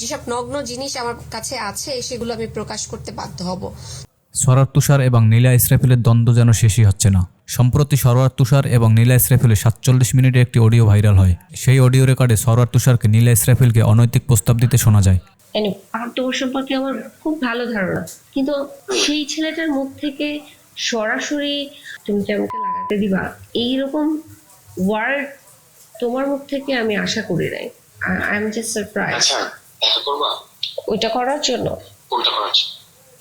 যেসব নগ্ন জিনিস আমার কাছে আছে সেগুলো আমি প্রকাশ করতে বাধ্য হব। সরার তুষার এবং নীলা ইসরাফিলের দ্বন্দ্ব যেন শেষই হচ্ছে না। সম্প্রতি সরোয়ার তুষার এবং নীলা ইসরাফিলের সাতচল্লিশ মিনিটের একটি অডিও ভাইরাল হয়। সেই অডিও রেকর্ডে সরোয়ার তুষারকে নীলা ইসরাফিলকে অনৈতিক প্রস্তাব দিতে শোনা যায়। আমার তোমার সম্পর্কে আমার খুব ভালো ধারণা। কিন্তু সেই ছেলেটার মুখ থেকে সরাসরি তুমি কি আমাকে লাগাতে দিবা? এইরকম ওয়ার্ড তোমার মুখ থেকে আমি আশা করি নাই। আই এম জাস্ট সারপ্রাইজ আচ্ছা। দেখা করবা? ওইটা করার জন্য? কোনটা করার জন্য?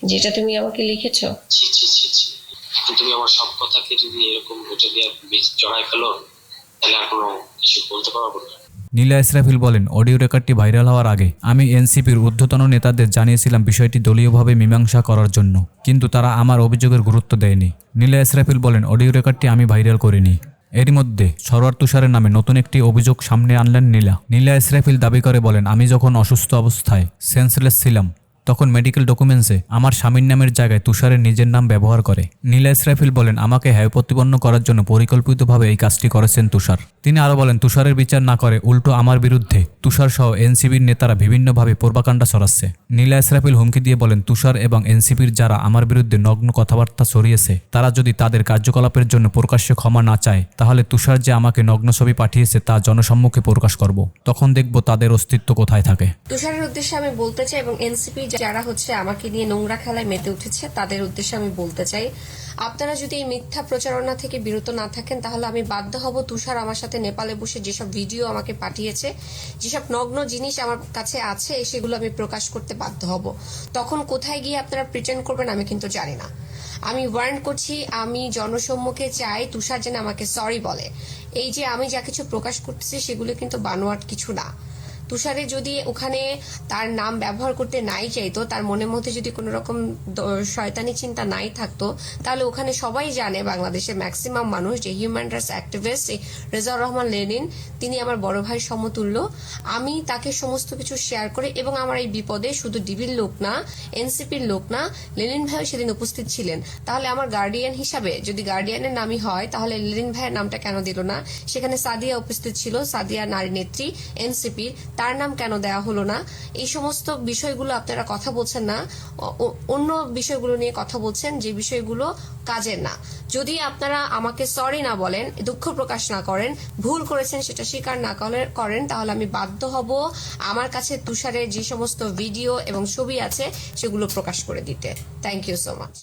যেটা তুমি আমাকে লিখেছো? ছি ছি ছি ছি। তুমি আমার সব কথাকে যদি এরকম ওটা দিয়ে বীজ জড়াই ফেলো তাহলে আর কোনো কিছু বলতে পারব না। নীলা ইসরাফিল বলেন অডিও রেকর্ডটি ভাইরাল হওয়ার আগে আমি এনসিপির ঊর্ধ্বতন নেতাদের জানিয়েছিলাম বিষয়টি দলীয়ভাবে মীমাংসা করার জন্য কিন্তু তারা আমার অভিযোগের গুরুত্ব দেয়নি। নীলা ইসরাফিল বলেন অডিও রেকর্ডটি আমি ভাইরাল করিনি। এরই মধ্যে সরোয়ার তুষারের নামে নতুন একটি অভিযোগ সামনে আনলেন নীলা। নীলা ইসরাফিল দাবি করে বলেন, আমি যখন অসুস্থ অবস্থায় সেন্সলেস ছিলাম তখন মেডিকেল ডকুমেন্টসে আমার স্বামীর নামের জায়গায় তুষারের নিজের নাম ব্যবহার করে। নীলা ইসরাফিল বলেন, আমাকে হ্যায় প্রতিপন্ন করার জন্য পরিকল্পিতভাবে এই কাজটি করেছেন তুষার। তিনি আরও বলেন, তুষারের বিচার না করে উল্টো আমার বিরুদ্ধে তুষার সহ এনসিপির নেতারা বিভিন্নভাবে পূর্বাকাণ্ডা ছড়াচ্ছে। নীলা ইসরাফিল হুমকি দিয়ে বলেন, তুষার এবং এনসিপির যারা আমার বিরুদ্ধে নগ্ন কথাবার্তা ছড়িয়েছে, তারা যদি তাদের কার্যকলাপের জন্য প্রকাশ্যে ক্ষমা না চায়, তাহলে তুষার যে আমাকে নগ্ন ছবি পাঠিয়েছে তা জনসম্মুখে প্রকাশ করব। তখন দেখব তাদের অস্তিত্ব কোথায় থাকে। তুষারের উদ্দেশ্যে আমি বলতে চাই এবং এনসিপি যারা হচ্ছে আমাকে নিয়ে নোংরা খেলায় মেতে উঠেছে, তাদের উদ্দেশ্যে আমি বলতে চাই, আপনারা যদি এই মিথ্যা প্রচারণা থেকে বিরত না থাকেন, তাহলে আমি বাধ্য হব তুষার আমার সাথে নেপালে বসে যেসব ভিডিও আমাকে পাঠিয়েছে, যেসব নগ্ন জিনিস আমার কাছে আছে, সেগুলো আমি প্রকাশ করতে বাধ্য হব। তখন কোথায় গিয়ে আপনারা প্রিটেন্ড করবেন আমি কিন্তু জানি না। আমি ওয়ার্ন করছি, আমি জনসম্মুখে চাই তুষার যেন আমাকে সরি বলে। এই যে আমি যা কিছু প্রকাশ করতেছি, সেগুলো কিন্তু বানোয়াট কিছু না। তুষারে যদি ওখানে তার নাম ব্যবহার করতে নাই চাইতো, তার মনের মধ্যে যদি কোনো রকম শয়তানি চিন্তা নাই থাকতো, তাহলে ওখানে সবাই জানে বাংলাদেশের ম্যাক্সিমাম মানুষ যে human rights activist Rezaur Rahman Lenin, তিনি আমার বড় ভাই সমতুল্য। আমি তাকে সমস্ত কিছু শেয়ার করে এবং আমার এই বিপদে শুধু ডিবির লোক না এনসিপির লোক না, লেনিন ভাইও সেদিন উপস্থিত ছিলেন। তাহলে আমার গার্ডিয়ান হিসাবে যদি গার্ডিয়ানের নামই হয়, তাহলে লেনিন ভাইয়ের নামটা কেন দিল না? সেখানে সাদিয়া উপস্থিত ছিল, সাদিয়া নারী নেত্রী এনসিপির তার নাম কেন দেওয়া হলো না? এই সমস্ত বিষয়গুলো আপনারা কথা বলছেন না। অন্য বিষয়গুলো নিয়ে কথা বলছেন যে বিষয়গুলো কাজের না। যদি আপনারা আমাকে সরি না বলেন, দুঃখ প্রকাশ না করেন, ভুল করেছেন সেটা স্বীকার না করে- করেন, তাহলে আমি বাধ্য হব আমার কাছে তুষারের যে সমস্ত ভিডিও এবং ছবি আছে সেগুলো প্রকাশ করে দিতে। Thank you so much